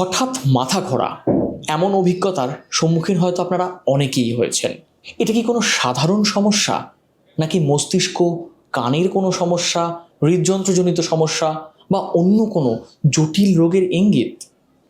হঠাৎ মাথা ঘোরা এমন অভিজ্ঞতার সম্মুখীন হয়তো আপনারা অনেকেই হয়েছেন। এটা কি কোনো সাধারণ সমস্যা? নাকি মস্তিষ্ক, কানের কোনো সমস্যা, হৃদযন্ত্রজনিত সমস্যা বা অন্য কোনো জটিল রোগের ইঙ্গিত?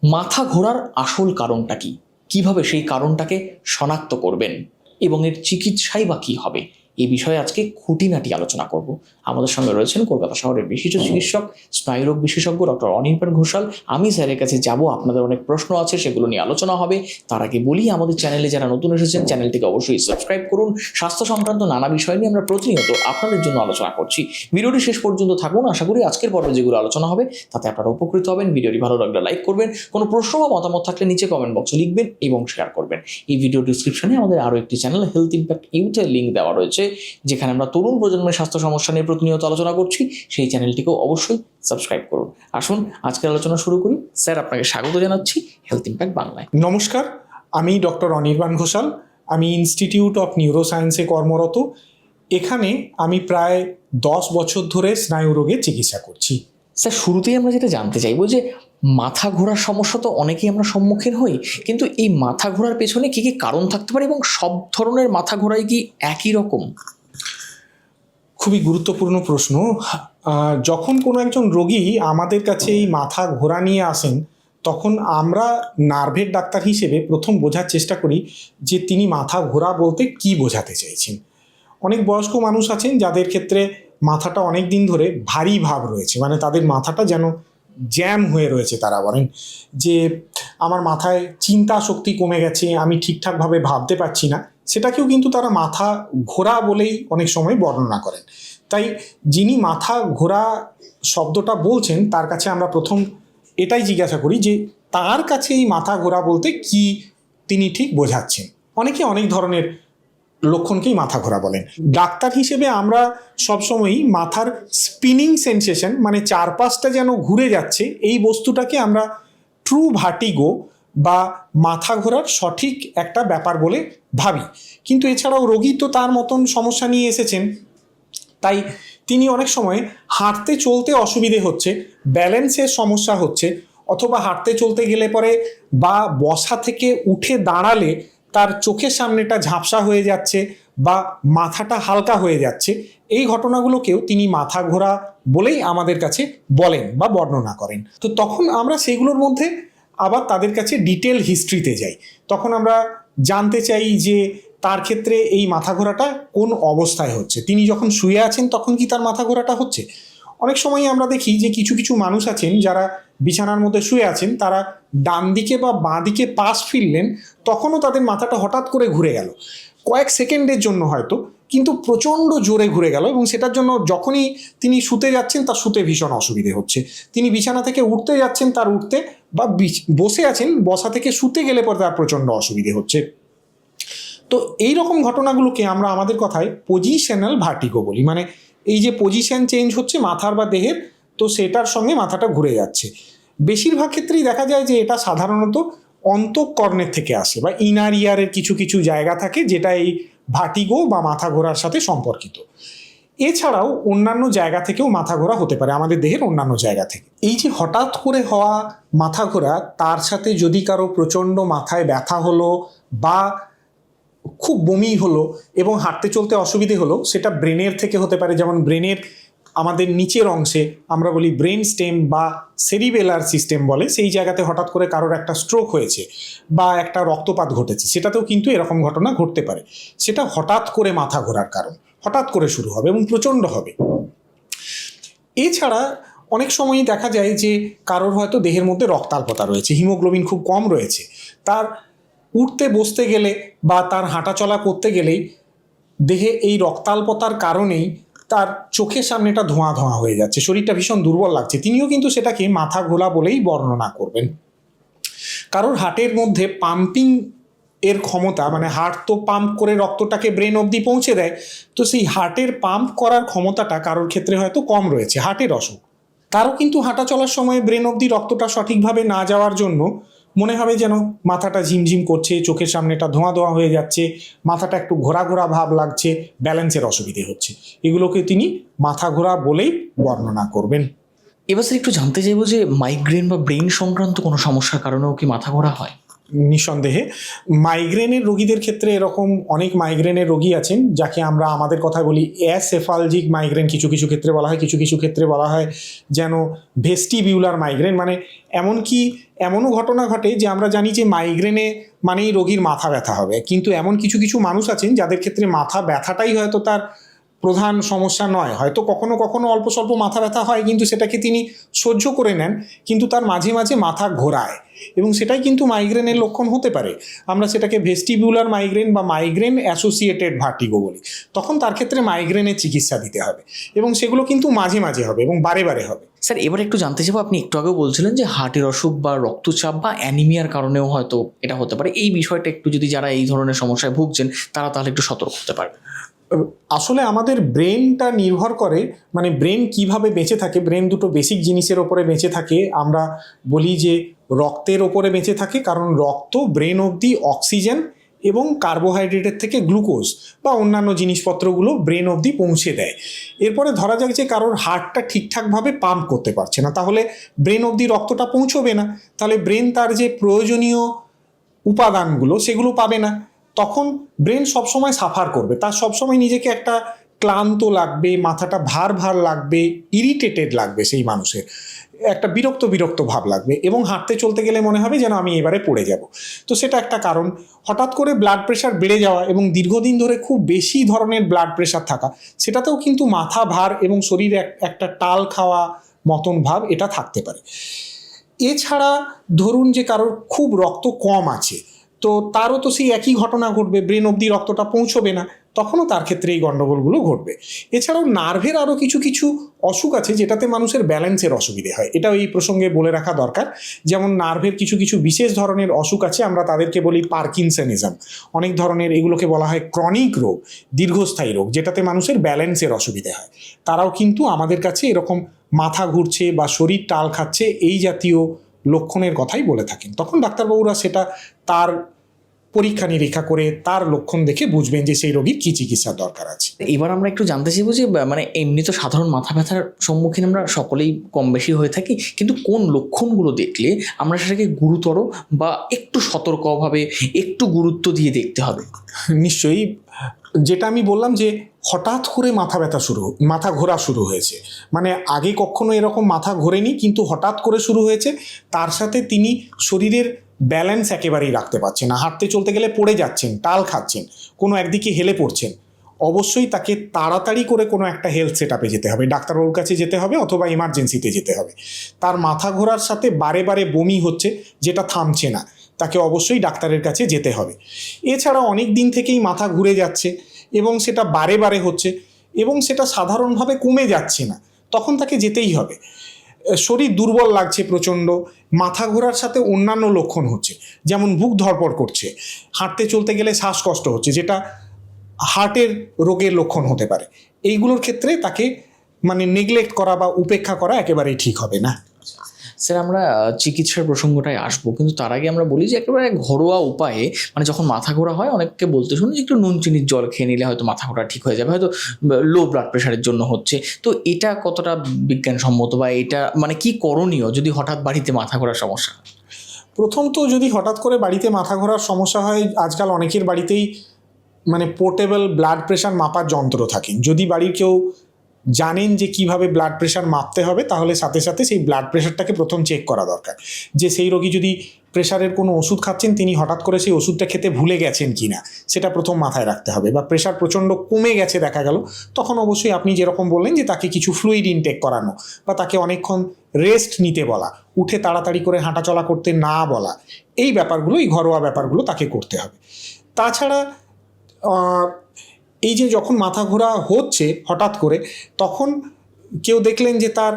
মাথা ঘোরার আসল কারণটা কি? কীভাবে সেই কারণটাকে শনাক্ত করবেন? এবং এর চিকিৎসাই বা কী হবে? এই বিষয়ে আজকে খুঁটিনাটি আলোচনা করব। আমাদের সঙ্গে রয়েছেন কলকাতা শহরের বিশিষ্ট চিকিৎসক স্নায়ুরোগ বিশেষজ্ঞ ডক্টর অনির্বাণ ঘোষাল। আমি স্যারের কাছে যাব আপনাদের অনেক প্রশ্ন আছে সেগুলো নিয়ে আলোচনা হবে। তার আগে বলি আমাদের চ্যানেলে যারা নতুন এসেছেন চ্যানেলটিকে অবশ্যই সাবস্ক্রাইব করুন। স্বাস্থ্য সংক্রান্ত নানা বিষয় নিয়ে আমরা প্রতিনিয়ত আপনাদের জন্য আলোচনা করছি। ভিডিওটি শেষ পর্যন্ত থাকুন। আশা করি আজকের পর্বে যেগুলো আলোচনা হবে তাতে আপনারা উপকৃত হবেন। ভিডিওটি ভালো লাগলে লাইক করবেন। কোনো প্রশ্ন বা মতামত থাকলে নিচে কমেন্ট বক্সে লিখবেন এবং শেয়ার করবেন। এই ভিডিও ডিসক্রিপশনে আমাদের আরও একটি চ্যানেল হেলথ ইম্প্যাক্ট ইউথের লিঙ্ক দেওয়া রয়েছে। যেখানে আমরা তরুণ প্রজন্মের স্বাস্থ্য সমস্যা নিয়ে প্রতিনিয়ত আলোচনা করছি, সেই চ্যানেলটিকেও অবশ্যই সাবস্ক্রাইব করুন। আসুন, আজকের আলোচনা শুরু করি। স্যার, আপনাকে স্বাগত জানাচ্ছি হেলথ ইম্প্যাক্ট বাংলায়। নমস্কার, আমি ডক্টর অনির্বাণ ঘোষাল। আমি ইনস্টিটিউট অফ নিউরোসায়েন্সে কর্মরত। এখানে আমি প্রায় দশ বছর ধরে স্নায়ু রোগের চিকিৎসা করছি। স্যার, শুরুতেই আমরা যেটা জানতে চাইব যে মাথা ঘোরার সমস্যা তো অনেকেই আমরা সম্মুখীন হই, কিন্তু এই মাথা ঘোরার পেছনে কী কী কারণ থাকতে পারে এবং সব ধরনের মাথা ঘোরাই কি একই রকম? খুবই গুরুত্বপূর্ণ প্রশ্ন। যখন কোনো একজন রোগী আমাদের কাছে এই মাথা ঘোরা নিয়ে আসেন, তখন আমরা নার্ভের ডাক্তার হিসেবে প্রথম বোঝার চেষ্টা করি যে তিনি মাথা ঘোরা বলতে কি বোঝাতে চাইছেন। অনেক বয়স্ক মানুষ আছেন যাদের ক্ষেত্রে মাথাটা অনেক দিন ধরে ভারী ভাব রয়েছে। মানে তাদের মাথাটা যেন জ্যাম হয়ে রয়েছে তারা, বলেন যে আমার মাথায় চিন্তা শক্তি কমে গেছে, আমি ঠিকঠাকভাবে ভাবতে পারছি না। সেটাকেও কিন্তু তারা মাথা ঘোরা বলেই অনেক সময় বর্ণনা করেন। তাই যিনি মাথা ঘোরা শব্দটা বলছেন, তার কাছে আমরা প্রথম এটাই জিজ্ঞাসা করি যে তার কাছে এই মাথা ঘোরা বলতে কি তিনি ঠিক বোঝাচ্ছেন? অনেকে অনেক ধরনের লক্ষণকেই মাথা ঘোরা বলেন ডাক্তার হিসেবে আমরা সবসময়ই মাথার স্পিনিং সেন্সেশন মানে চারপাশটা যেন ঘুরে যাচ্ছে, এই বস্তুটাকে আমরা ট্রু ভার্টিগো বা মাথা ঘোরার সঠিক একটা ব্যাপার বলে ভাবি। কিন্তু এছাড়াও রোগী তো তার মতন সমস্যা নিয়ে এসেছেন। তাই তিনি অনেক সময় হাঁটতে চলতে অসুবিধে হচ্ছে ব্যালেন্সের সমস্যা হচ্ছে, অথবা হাঁটতে চলতে গেলে পরে বা বসা থেকে উঠে দাঁড়ালে তার চোখের সামনেটা ঝাপসা হয়ে যাচ্ছে বা মাথাটা হালকা হয়ে যাচ্ছে, এই ঘটনাগুলোকেও তিনি মাথা ঘোরা বলেই আমাদের কাছে বলেন বা বর্ণনা করেন। তো তখন আমরা সেগুলোর মধ্যে আবার তাদের কাছে ডিটেল হিস্ট্রিতে যাই। তখন আমরা জানতে চাই যে তার ক্ষেত্রে এই মাথা ঘোরাটা কোন অবস্থায় হচ্ছে। তিনি যখন শুয়ে আছেন তখন কি তার মাথা ঘোরাটা হচ্ছে? অনেক সময় আমরা দেখি যে কিছু কিছু মানুষ আছেন যারা বিছানার মধ্যে শুয়ে আছেন, তারা ডান দিকে বা বাঁ দিকে পাশ ফিরলেন, তখনও তাদের মাথাটা হঠাৎ করে ঘুরে গেল। কয়েক সেকেন্ডের জন্য হয়তো, কিন্তু প্রচণ্ড জোরে ঘুরে গেল এবং সেটার জন্য যখনই তিনি শুতে যাচ্ছেন, তার শুতে ভীষণ অসুবিধে হচ্ছে। তিনি বিছানা থেকে উঠতে যাচ্ছেন, তার উঠতে বা বসে আছেন, বসা থেকে শুতে গেলে পরে তার প্রচণ্ড অসুবিধে হচ্ছে। তো এই রকম ঘটনাগুলোকে আমরা আমাদের কথায় পজিশনাল ভার্টিগো বলি। মানে এই যে পজিশন চেঞ্জ হচ্ছে মাথার বা দেহের, তো সেটার সঙ্গে মাথাটা ঘুরে যাচ্ছে। বেশিরভাগ ক্ষেত্রেই দেখা যায় যে এটা সাধারণত অন্তঃকর্ণের থেকে আসে বা ইনার ইয়ারের কিছু কিছু জায়গা থাকে যেটা এই ভাটিগো বা মাথা ঘোরার সাথে সম্পর্কিত। এছাড়াও অন্যান্য জায়গা থেকেও মাথা ঘোরা হতে পারে, আমাদের দেহের অন্যান্য জায়গা থেকে। এই যে হঠাৎ করে হওয়া মাথা ঘোরা, তার সাথে যদি কারও প্রচণ্ড মাথায় ব্যথা হলো বা খুব বমি হলো এবং হাঁটতে চলতে অসুবিধে হলো, সেটা ব্রেনের থেকে হতে পারে। যেমন ব্রেনের আমাদের নিচের অংশে আমরা বলি ব্রেন স্টেম বা সেরিবেলার সিস্টেম বলে, সেই জায়গাতে হঠাৎ করে কারোর একটা স্ট্রোক হয়েছে বা একটা রক্তপাত ঘটেছে। সেটাতেও কিন্তু এরকম ঘটনা ঘটতে পারে। সেটা হঠাৎ করে মাথা ঘোরার কারণ, হঠাৎ করে শুরু হবে এবং প্রচণ্ড হবে। এছাড়া অনেক সময়ই দেখা যায় যে কারোর হয়তো দেহের মধ্যে রক্তাল্পতা রয়েছে, হিমোগ্লোবিন খুব কম রয়েছে। তার উঠতে বসতে গেলে বা তার হাঁটাচলা করতে গেলেই দেহে এই রক্তাল্পতার কারণেই তার চোখের সামনেটা ধোঁয়া ধোঁয়া হয়ে যাচ্ছে। শরীরটা ভীষণ দুর্বল লাগছে। তিনিও কিন্তু সেটাকে মাথা ঘোলা বলেই বর্ণনা করবেন। কারোর হার্টের মধ্যে পাম্পিং এর ক্ষমতা মানে হার্ট তো পাম্প করে রক্তটাকে ব্রেন অবধি পৌঁছে দেয়, তো সেই হার্টের পাম্প করার ক্ষমতাটা কারোর ক্ষেত্রে হয়তো কম রয়েছে, হার্টের অসুখ। তারও কিন্তু হাঁটা চলার সময় ব্রেন অবধি রক্তটা সঠিকভাবে না যাওয়ার জন্য মনে হবে যেন মাথাটা ঝিমঝিম করছে, চোখের সামনেটা ধোঁয়া ধোঁয়া হয়ে যাচ্ছে, মাথাটা একটু ঘোরা ঘোরা ভাব লাগছে, ব্যালেন্সের অসুবিধে হচ্ছে। এগুলোকে তিনি মাথা ঘোরা বলেই বর্ণনা করবেন। এবার স্যার একটু জানতে চাইব যে মাইগ্রেন বা ব্রেন সংক্রান্ত কোনো সমস্যার কারণেও কি মাথা ঘোরা হয়? নিঃসন্দেহে। মাইগ্রেনের রোগীদের ক্ষেত্রে এরকম অনেক মাইগ্রেনের রোগী আছেন, যাকে আমরা আমাদের কথায় বলি অ্যাসেফালজিক মাইগ্রেন। কিছু কিছু ক্ষেত্রে বলা হয়, কিছু কিছু ক্ষেত্রে বলা হয় যেন ভেস্টিবিউলার মাইগ্রেন। মানে এমনকি এমনও ঘটনা ঘটে যে আমরা জানি যে মাইগ্রেনে মানেই রোগীর মাথা ব্যথা হবে। কিন্তু এমন কিছু কিছু মানুষ আছেন যাদের ক্ষেত্রে মাথা ব্যথাটাই হয়তো তার প্রধান সমস্যা নয়। হয়তো কখনো কখনো অল্প স্বল্প মাথা ব্যথা হয়, কিন্তু সেটাকে তিনি সহ্য করে নেন, কিন্তু তার মাঝে মাঝে মাথা ঘোরায়। এবং সেটাই কিন্তু মাইগ্রেনের লক্ষণ হতে পারে। আমরা সেটাকে ভেস্টিবিউলার মাইগ্রেন বা মাইগ্রেন অ্যাসোসিয়েটেড ভার্টিগো বলি। তখন তার ক্ষেত্রে মাইগ্রেনের চিকিৎসা দিতে হবে। এবং সেগুলো কিন্তু মাঝে মাঝে হবে এবং বারে বারে হবে। স্যার, এবার একটু জানতে চাইব, আপনি একটু আগেও বলছিলেন যে হার্টের অসুখ বা রক্তচাপ বা অ্যানিমিয়ার কারণেও হয়তো এটা হতে পারে। এই বিষয়টা একটু যদি যারা এই ধরনের সমস্যায় ভুগছেন, তারা তাহলে একটু সতর্ক হতে পারবে আসলে আমাদের ব্রেনটা নির্ভর করে মানে ব্রেন কীভাবে বেঁচে থাকে ব্রেন দুটো বেসিক জিনিসের ওপরে বেঁচে থাকে। আমরা বলি যে রক্তের ওপরে বেঁচে থাকে, কারণ রক্ত ব্রেন অবধি অক্সিজেন এবং কার্বোহাইড্রেটের থেকে গ্লুকোজ বা অন্যান্য জিনিসপত্রগুলো ব্রেন অবধি পৌঁছে দেয়। এরপরে ধরা যাক যে কারোর হার্টটা ঠিকঠাকভাবে পাম্প করতে পারছে না, তাহলে ব্রেন অবধি রক্তটা পৌঁছবে না। তাহলে ব্রেন তার যে প্রয়োজনীয় উপাদানগুলো, সেগুলো পাবে না। তখন ব্রেন সবসময় সাফার করবে। তার সবসময় নিজেকে একটা ক্লান্ত লাগবে, মাথাটা ভার ভার লাগবে ইরিটেটেড লাগবে সেই মানুষের। একটা বিরক্ত বিরক্ত ভাব লাগবে এবং হাঁটতে চলতে গেলে মনে হবে যেন আমি এবারে পড়ে যাব। তো সেটা একটা কারণ। হঠাৎ করে ব্লাড প্রেশার বেড়ে যাওয়া এবং দীর্ঘদিন ধরে খুব বেশি ধরনের ব্লাড প্রেশার থাকা, সেটাতেও কিন্তু মাথা ভার এবং শরীরে এক- একটা টাল খাওয়া মতন ভাব এটা থাকতে পারে। এছাড়া ধরুন যে কারোর খুব রক্ত কম আছে তো তারও তো সেই একই ঘটনা ঘটবে, ব্রেন অবধি রক্তটা পৌঁছবে না, তখনও তার ক্ষেত্রে এই গণ্ডগোলগুলো ঘটবে। এছাড়াও নার্ভের আরও কিছু কিছু অসুখ আছে যেটাতে মানুষের ব্যালেন্সের অসুবিধে হয়। এটাও এই প্রসঙ্গে বলে রাখা দরকার। যেমন নার্ভের কিছু কিছু বিশেষ ধরনের অসুখ আছে, আমরা তাদেরকে বলি পার্কিনসনিজম। অনেক ধরনের এগুলোকে বলা হয় ক্রনিক রোগ, দীর্ঘস্থায়ী রোগ, যেটাতে মানুষের ব্যালেন্সের অসুবিধে হয়। তারাও কিন্তু আমাদের কাছে এরকম মাথা ঘুরছে বা শরীর টাল খাচ্ছে এই জাতীয় লক্ষণের কথাই বলে থাকেন। তখন ডাক্তারবাবুরা সেটা তার পরীক্ষা নিরীক্ষা করে তার লক্ষণ দেখে বুঝবেন যে সেই রোগীর কী চিকিৎসার দরকার আছে। এবার আমরা একটু জানতে চাইব যে মানে এমনি তো সাধারণ মাথা ব্যথার সম্মুখীন আমরা সকলেই কম বেশি হয়ে থাকি কিন্তু কোন লক্ষণগুলো দেখলে আমরা সেটাকে গুরুতর বা একটু সতর্কভাবে একটু গুরুত্ব দিয়ে দেখতে হবে? নিশ্চয়ই। যেটা আমি বললাম যে হঠাৎ করে মাথা ব্যথা শুরু, মাথা ঘোরা শুরু হয়েছে। মানে আগে কখনো এরকম মাথা ঘোরেনি, কিন্তু হঠাৎ করে শুরু হয়েছে। তার সাথে তিনি শরীরের ব্যালেন্স একেবারেই রাখতে পারছেন না। হাঁটতে চলতে গেলে পড়ে যাচ্ছেন, টাল খাচ্ছেন, কোনো একদিকে হেলে পড়ছেন। অবশ্যই তাকে তাড়াতাড়ি করে কোনো একটা হেলথ সেট আপে যেতে হবে। ডাক্তারবাবুর কাছে যেতে হবে অথবা ইমার্জেন্সিতে যেতে হবে। তার মাথা ঘোরার সাথে বারে বারে বমি হচ্ছে, যেটা থামছে না। তাকে অবশ্যই ডাক্তারের কাছে যেতে হবে। এছাড়া অনেক দিন থেকেই মাথা ঘুরে যাচ্ছে। এবং সেটা বারে বারে হচ্ছে এবং সেটা সাধারণভাবে কমে যাচ্ছে না। তখন তাকে যেতেই হবে। শরীর দুর্বল লাগছে প্রচণ্ড, মাথা ঘোরার সাথে অন্যান্য লক্ষণ হচ্ছে, যেমন বুক ধরপড় করছে, হাঁটতে চলতে গেলে শ্বাসকষ্ট হচ্ছে, যেটা হার্টের রোগের লক্ষণ হতে পারে। এইগুলোর ক্ষেত্রে তাকে মানে নেগলেক্ট করা বা উপেক্ষা করা একেবারেই ঠিক হবে না। স্যার, আমরা চিকিৎসার প্রসঙ্গটায় আসব। কিন্তু তার আগে আমরা বলি যে, একেবারে ঘরোয়া উপায়ে মানে যখন মাথা ঘোরা হয়, অনেককে বলতে শুনি যে, একটু নুন, চিনির জল খেয়ে নিলে হয়তো মাথা ঘোরা ঠিক হয়ে যাবে। হয়তো লো ব্লাড প্রেশারের জন্য হচ্ছে। তো এটা কতটা বিজ্ঞানসম্মত বা এটা মানে কি করণীয় যদি হঠাৎ বাড়িতে মাথা ঘোরার সমস্যা? প্রথম তো যদি হঠাৎ করে বাড়িতে মাথা ঘোরার সমস্যা হয়, আজকাল অনেকের বাড়িতেই মানে পোর্টেবল ব্লাড প্রেশার মাপার যন্ত্র থাকে। যদি বাড়ির কেউ জানেন যে কীভাবে ব্লাড প্রেশার মাপতে হবে, তাহলে সাথে সাথে সেই ব্লাড প্রেশারটাকে প্রথম চেক করা দরকার। যে সেই রোগী যদি প্রেশারের কোনো ওষুধ খাচ্ছেন, তিনি হঠাৎ করে সেই ওষুধটা খেতে ভুলে গেছেন কি না সেটা প্রথম মাথায় রাখতে হবে বা প্রেশার প্রচণ্ড কমে গেছে দেখা গেল, তখন অবশ্যই আপনি যেরকম বললেন যে তাকে কিছু ফ্লুইড ইনটেক করানো বা তাকে অনেকক্ষণ রেস্ট নিতে বলা, উঠে তাড়াতাড়ি করে হাঁটাচলা করতে না বলা, এই ব্যাপারগুলো, এই ঘরোয়া ব্যাপারগুলো তাকে করতে হবে। তাছাড়া এই যে যখন মাথা ঘোরা হচ্ছে হঠাৎ করে, তখন কেউ দেখলেন যে তার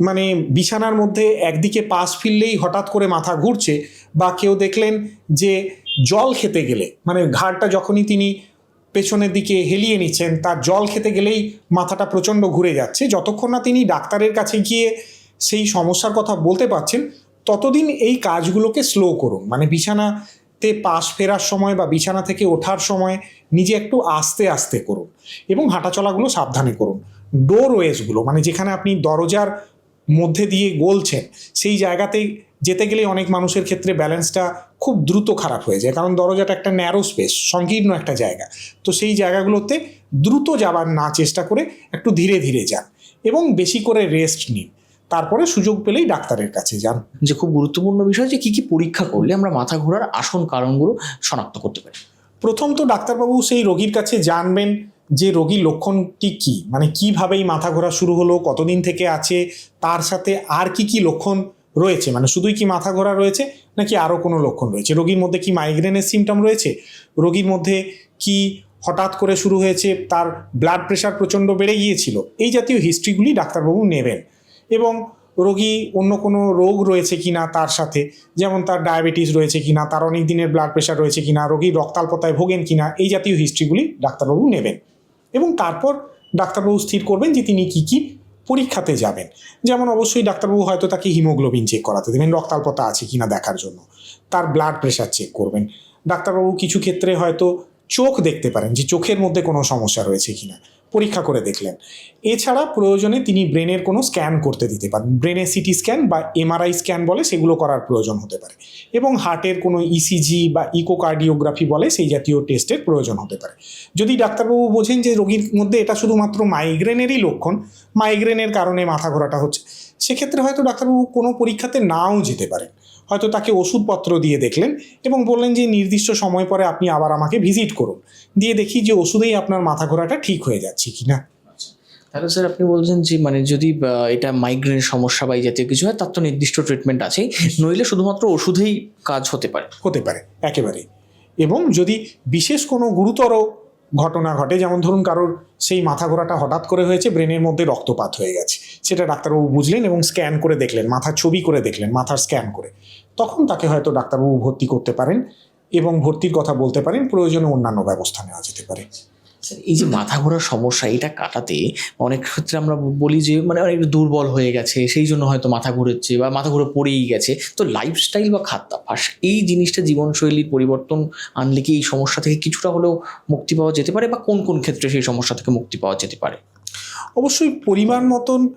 মানে বিছানার মধ্যে একদিকে পাশ ফিরলেই হঠাৎ করে মাথা ঘুরছে বা কেউ দেখলেন যে জল খেতে গেলে মানে ঘাড়টা যখনই তিনি পেছনের দিকে হেলিয়ে নিচ্ছেন, তার জল খেতে গেলেই মাথাটা প্রচণ্ড ঘুরে যাচ্ছে। যতক্ষণ না তিনি ডাক্তারের কাছে গিয়ে সেই সমস্যার কথা বলতে পারছেন, ততদিন এই কাজগুলোকে স্লো করুন। মানে বিছানাতে পাশ ফেরার সময় বা বিছানা থেকে ওঠার সময় নিজে একটু আস্তে আস্তে করুন এবং হাঁটাচলাগুলো সাবধানে করুন। ডোর ওয়েসগুলো মানে যেখানে আপনি দরজার মধ্যে দিয়ে গলছেন, সেই জায়গাতে যেতে গেলে অনেক মানুষের ক্ষেত্রে ব্যালেন্সটা খুব দ্রুত খারাপ হয়ে যায়। কারণ দরজাটা একটা ন্যারো স্পেস সংকীর্ণ একটা জায়গা। তো সেই জায়গাগুলোতে দ্রুত যাবার না চেষ্টা করে একটু ধীরে ধীরে যান এবং বেশি করে রেস্ট নিন। তারপরে সুযোগ পেলেই ডাক্তারের কাছে যান। যে খুব গুরুত্বপূর্ণ বিষয় যে কি কি পরীক্ষা করলে আমরা মাথা ঘোরার আসল কারণগুলো শনাক্ত করতে পারি। প্রথম তো ডাক্তারবাবু সেই রোগীর কাছে জানবেন যে রোগীর লক্ষণটি কি মানে কীভাবে এই মাথা ঘোরা শুরু হলো কতদিন থেকে আছে তার সাথে আর কি কি লক্ষণ রয়েছে মানে শুধুই কি মাথা ঘোরা রয়েছে নাকি আরও কোনো লক্ষণ রয়েছে? রোগীর মধ্যে কি মাইগ্রেনের সিমটম রয়েছে? রোগীর মধ্যে কি হঠাৎ করে শুরু হয়েছে তার ব্লাড প্রেশার প্রচণ্ড বেড়ে গিয়েছিল? এই জাতীয় হিস্ট্রিগুলি ডাক্তারবাবু নেবেন। এবং রোগী অন্য কোনো রোগ রয়েছে কিনা তার সাথে, যেমন তার ডায়াবেটিস রয়েছে কিনা, তার অনেক দিনের ব্লাড প্রেশার রয়েছে কিনা, রোগীর রক্তাল্পতায় ভোগেন কিনা, এই জাতীয় হিস্ট্রিগুলি ডাক্তারবাবু নেবেন। এবং তারপর ডাক্তারবাবু স্থির করবেন যে তিনি কি কি পরীক্ষাতে যাবেন। যেমন অবশ্যই ডাক্তারবাবু হয়তো তাকে হিমোগ্লোবিন চেক করাতে দেবেন, রক্তাল্পতা আছে কিনা দেখার জন্য। তার ব্লাড প্রেশার চেক করবেন। ডাক্তারবাবু কিছু ক্ষেত্রে হয়তো চোখ দেখতে পারেন যে চোখের মধ্যে কোনো সমস্যা রয়েছে কিনা। পরীক্ষা করে দেখলেন। এছাড়া প্রয়োজনে তিনি ব্রেনের কোনো স্ক্যান করতে দিতে পারেন। ব্রেনের সিটি স্ক্যান বা এমআরআই স্ক্যান বলে সেগুলো করার প্রয়োজন হতে পারে। এবং হার্টের কোনো ইসিজি বা ইকোকার্ডিওগ্রাফি বলে সেই জাতীয় টেস্টের প্রয়োজন হতে পারে। যদি ডাক্তারবাবু বোঝেন যে রোগীর মধ্যে এটা শুধুমাত্র মাইগ্রেনেরই লক্ষণ, মাইগ্রেনের কারণে মাথা ঘোরাটা হচ্ছে, সেক্ষেত্রে হয়তো ডাক্তারবাবু কোনো পরীক্ষাতে নাও যেতে পারেন। হয়তো তাকে ওষুধপত্র দিয়ে দেখলেন এবং বললেন যে নির্দিষ্ট সময় পরে আপনি আবার আমাকে ভিজিট করুন। দিয়ে দেখি যে ওষুধেই আপনার মাথা ঘোরাটা ঠিক হয়ে যাচ্ছে কি না তাহলে স্যার আপনি বলছেন যে মানে যদি এটা মাইগ্রেনের সমস্যা বা এই জাতীয় কিছু হয় তার তো নির্দিষ্ট ট্রিটমেন্ট আছেই। নইলে শুধুমাত্র ওষুধেই কাজ হতে পারে। হতে পারে একেবারে এবং যদি বিশেষ কোনো গুরুতর ঘটনা ঘটে যেমন ধরুন কারোর সেই মাথা ঘোরাটা হঠাৎ করে হয়েছে ব্রেনের মধ্যে রক্তপাত হয়ে গেছে সেটা ডাক্তারবাবু বুঝলেন এবং স্ক্যান করে দেখলেন মাথার ছবি করে দেখলেন মাথার স্ক্যান করে। তখন তাকে হয়তো ডাক্তারবাবু ভর্তি করতে পারেন এবং ভর্তির কথা বলতে পারেন প্রয়োজনে অন্যান্য ব্যবস্থা নেওয়া যেতে পারে। স্যার এই যে মাথা ঘোরার সমস্যা এটা কাটাতে অনেক ক্ষেত্রে আমরা বলি যে মানে অনেক দুর্বল হয়ে গেছে সেই জন্য হয়তো মাথা ঘুরেছে বা মাথা ঘুরে পড়েই গেছে। তো লাইফস্টাইল বা খাদ্যাভ্যাস এই জিনিসটা জীবনশৈলীর পরিবর্তন আনলে কি এই সমস্যা থেকে কিছুটা হলেও মুক্তি পাওয়া যেতে পারে? বা কোন কোন ক্ষেত্রে সেই সমস্যা থেকে মুক্তি পাওয়া যেতে পারে? অবশ্যই পরিমাণ মতন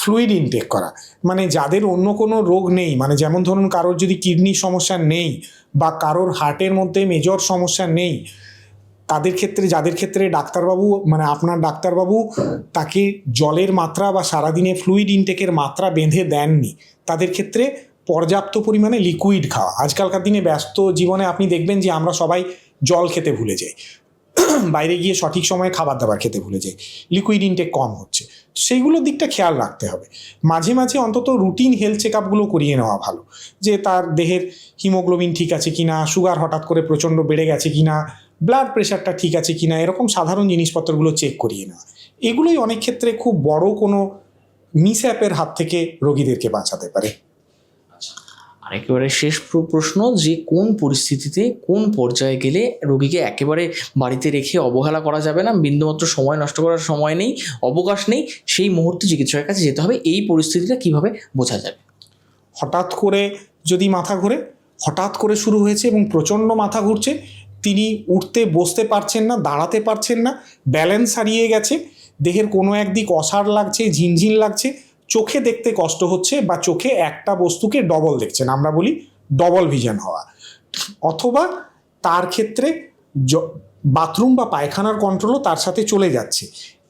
ফ্লুইড ইনটেক করা। মানে যাদের অন্য কোনো রোগ নেই মানে যেমন ধরুন কারোর যদি কিডনির সমস্যা নেই বা কারোর হার্টের মধ্যে মেজর সমস্যা নেই, তাদের ক্ষেত্রে, যাদের ক্ষেত্রে ডাক্তারবাবু মানে আপনার ডাক্তারবাবু তাকে জলের মাত্রা বা সারাদিনে ফ্লুইড ইনটেকের মাত্রা বেঁধে দেননি, তাদের ক্ষেত্রে পর্যাপ্ত পরিমাণে লিকুইড খাওয়া। আজকালকার দিনে ব্যস্ত জীবনে আপনি দেখবেন যে আমরা সবাই জল খেতে ভুলে যাই। বাইরে গিয়ে সঠিক সময়ে খাবার দাবার খেতে ভুলে যাই লিকুইড ইনটেক কম হচ্ছে। সেইগুলোর দিকটা খেয়াল রাখতে হবে। মাঝে মাঝে অন্তত রুটিন হেলথ চেক আপগুলো করিয়ে নেওয়া ভালো। যে তার দেহের হিমোগ্লোবিন ঠিক আছে কিনা সুগার হঠাৎ করে প্রচণ্ড বেড়ে গেছে কিনা ব্লাড প্রেশারটা ঠিক আছে কিনা, এরকম সাধারণ জিনিসপত্রগুলো চেক করিয়ে নেওয়া। এগুলোই অনেক ক্ষেত্রে খুব বড় কোনো মিসঅ্যাপের হাত থেকে রোগীদেরকে বাঁচাতে পারে। আর একেবারে শেষ প্র- প্রশ্ন, যে কোন পরিস্থিতিতে কোন পর্যায়ে গেলে রোগীকে একেবারে বাড়িতে রেখে অবহেলা করা যাবে না? বিন্দুমাত্র সময় নষ্ট করার সময় নেই, অবকাশ নেই, সেই মুহূর্তে চিকিৎসকের কাছে যেতে হবে। এই পরিস্থিতিটা কীভাবে বোঝা যাবে? হঠাৎ করে যদি মাথা ঘুরে, হঠাৎ করে শুরু হয়েছে এবং প্রচণ্ড মাথা ঘুরছে, তিনি উঠতে, বসতে পারছেন না, দাঁড়াতে পারছেন না, ব্যালেন্স হারিয়ে গেছে, দেহের কোনো একদিক অসাড় লাগছে, ঝিনঝিন লাগছে চোখে দেখতে কষ্ট হচ্ছে বা চোখে একটা বস্তুকে ডবল দেখছেন, আমরা বলি ডবল ভিজন হওয়া। অথবা তার ক্ষেত্রে বাথরুম বা পায়খানার কন্ট্রোলও তার সাথে চলে যাচ্ছে।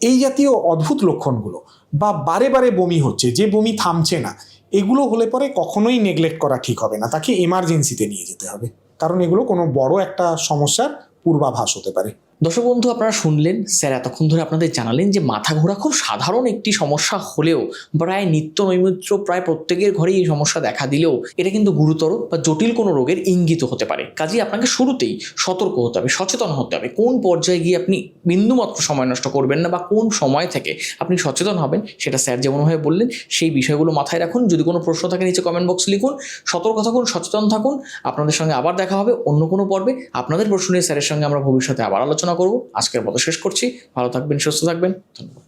এই জাতীয় অদ্ভুত লক্ষণগুলো বা বারে বারে বমি হচ্ছে, যে বমি থামছে না, এগুলো হলে পরে কখনোই নেগলেক্ট করা ঠিক হবে না। তাকে এমার্জেন্সিতে নিয়ে যেতে হবে। কারণ এগুলো কোনো বড় একটা সমস্যার পূর্বাভাস হতে পারে। দর্শক বন্ধু, আপনারা শুনলেন, স্যার এতক্ষণ ধরে আপনাদের জানালেন যে মাথা ঘোরা খুব সাধারণ একটি সমস্যা হলেও প্রায় নিত্য নৈমিত্র প্রায় প্রত্যেকের ঘরেই এই সমস্যা দেখা দিলেও এটা কিন্তু গুরুতর বা জটিল কোনো রোগের ইঙ্গিত হতে পারে। কাজেই আপনাকে শুরুতেই সতর্ক হতে হবে, সচেতন হতে হবে। কোন পর্যায়ে গিয়ে আপনি বিন্দুমাত্র সময় নষ্ট করবেন না বা কোন সময় থেকে আপনি সচেতন হবেন সেটা স্যার যেমনভাবে বললেন, সেই বিষয়গুলো মাথায় রাখুন। যদি কোনো প্রশ্ন থাকে, নিচে কমেন্ট বক্স লিখুন। সতর্ক থাকুন, সচেতন থাকুন। আপনাদের সঙ্গে আবার দেখা হবে অন্য কোনো পর্বে। আপনাদের প্রশ্ন নিয়ে স্যারের সঙ্গে আমরা ভবিষ্যতে আবার আলোচনা করব। আজকের মতো শেষ করছি। ভালো থাকবেন সুস্থ থাকবেন। ধন্যবাদ।